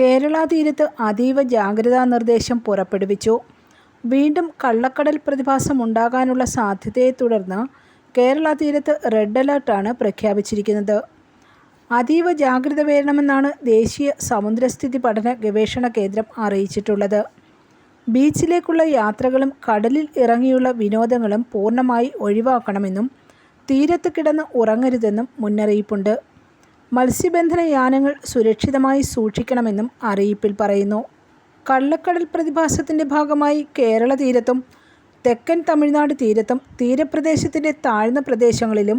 കേരള തീരത്ത് അതീവ ജാഗ്രതാ നിർദ്ദേശം പുറപ്പെടുവിച്ചു. വീണ്ടും കള്ളക്കടൽ പ്രതിഭാസം ഉണ്ടാകാനുള്ള സാധ്യതയെ തുടർന്ന് കേരള തീരത്ത് റെഡ് അലർട്ടാണ് പ്രഖ്യാപിച്ചിരിക്കുന്നത്. അതീവ ജാഗ്രത വേണമെന്നാണ് ദേശീയ സമുദ്രസ്ഥിതി പഠന ഗവേഷണ കേന്ദ്രം അറിയിച്ചിട്ടുള്ളത്. ബീച്ചിലേക്കുള്ള യാത്രകളും കടലിൽ ഇറങ്ങിയുള്ള വിനോദങ്ങളും പൂർണമായി ഒഴിവാക്കണമെന്നും തീരത്ത് കിടന്ന് ഉറങ്ങരുതെന്നും മുന്നറിയിപ്പുണ്ട്. മത്സ്യബന്ധന യാനങ്ങൾ സുരക്ഷിതമായി സൂക്ഷിക്കണമെന്നും അറിയിപ്പിൽ പറയുന്നു. കള്ളക്കടൽ പ്രതിഭാസത്തിന്റെ ഭാഗമായി കേരള തീരത്തും തെക്കൻ തമിഴ്നാട് തീരത്തും തീരപ്രദേശത്തിന്റെ താഴ്ന്ന പ്രദേശങ്ങളിലും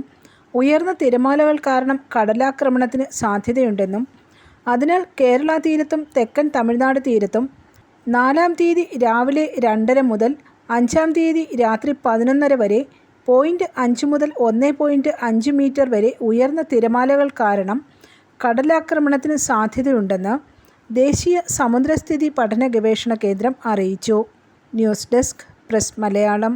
ഉയർന്ന തിരമാലകൾ കാരണം കടലാക്രമണത്തിന് സാധ്യതയുണ്ടെന്നും അതിനാൽ കേരള തീരത്തും തെക്കൻ തമിഴ്നാട് തീരത്തും നാലാം തീയതി രാവിലെ രണ്ടര മുതൽ അഞ്ചാം തീയതി രാത്രി പതിനൊന്നര വരെ പോയിന്റ് അഞ്ച് മുതൽ ഒന്ന് പോയിന്റ് അഞ്ച് മീറ്റർ വരെ ഉയർന്ന തിരമാലകൾ കാരണം കടലാക്രമണത്തിന് സാധ്യതയുണ്ടെന്ന് ദേശീയ സമുദ്രസ്ഥിതി പഠന ഗവേഷണ കേന്ദ്രം അറിയിച്ചു. News desk press Malayalam.